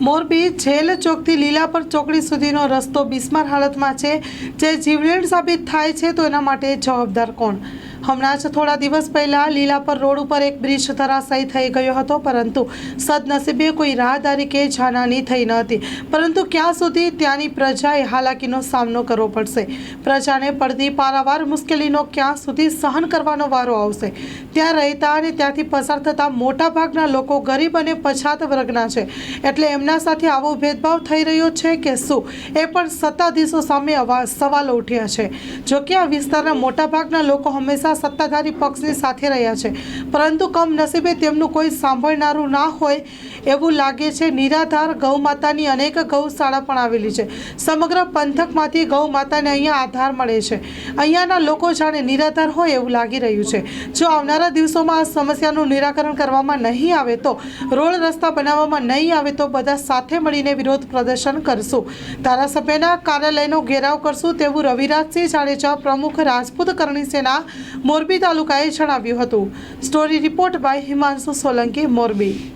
Morbi jail ચોકથી Lilapar ચોકડી સુધીનો રસ્તો બિસ્માર હાલતમાં છે. જે જીવલેણ સાબિત થાય છે તો એના માટે જવાબદાર કોણ? હમણાં જ થોડા દિવસ પહેલાં લીલાપર રોડ ઉપર એક બ્રિજ ધરાશાયી થઈ ગયો હતો, પરંતુ સદનસીબે કોઈ રાહદારી કે જાનહાની થઈ ન હતી. પરંતુ ક્યાં સુધી ત્યાંની પ્રજાએ હાલાકીનો સામનો કરવો પડશે? પ્રજાને પડતી પારાવાર મુશ્કેલીનો ક્યાં સુધી સહન કરવાનો વારો આવશે? ત્યાં રહેતા અને ત્યાંથી પસાર થતા મોટાભાગના લોકો ગરીબ અને પછાત વર્ગના છે. એટલે એમના સાથે આવો ભેદભાવ થઈ રહ્યો છે કે શું? એ પણ સત્તાધીશો સામે સવાલો ઉઠ્યા છે. જોકે આ વિસ્તારના મોટાભાગના લોકો હંમેશા સત્તાધારી પક્ષની સાથે રહ્યા છે. પરંતુ કમનસીબે તેમનું કોઈ સાંભળનારું ના હોય એવું લાગે છે. નિરાધાર ગૌ માતાની અનેક ગૌશાળા પણ આવેલી છે. સમગ્ર પંથકમાંથી ગૌ માતાને અહીંયા આધાર મળે છે. અહીંયાના લોકો જાણે નિરાધાર હોય એવું લાગી રહ્યું છે. જો આવનારા દિવસોમાં આ સમસ્યાનું નિરાકરણ કરવામાં નહીં આવે તો, રોડ રસ્તા બનાવવામાં નહીં આવે તો બધા સાથે મળીને વિરોધ પ્રદર્શન કરશું. ધારાસભ્યના કાર્યાલયનો ઘેરાવ કરશું તેવું રવિરાજસિંહ જાડેજા, પ્રમુખ રાજપૂત કરણી સેના મોરબી તાલુકાએ જણાવ્યું હતું. Story report by Himanshu Solanki Morbi.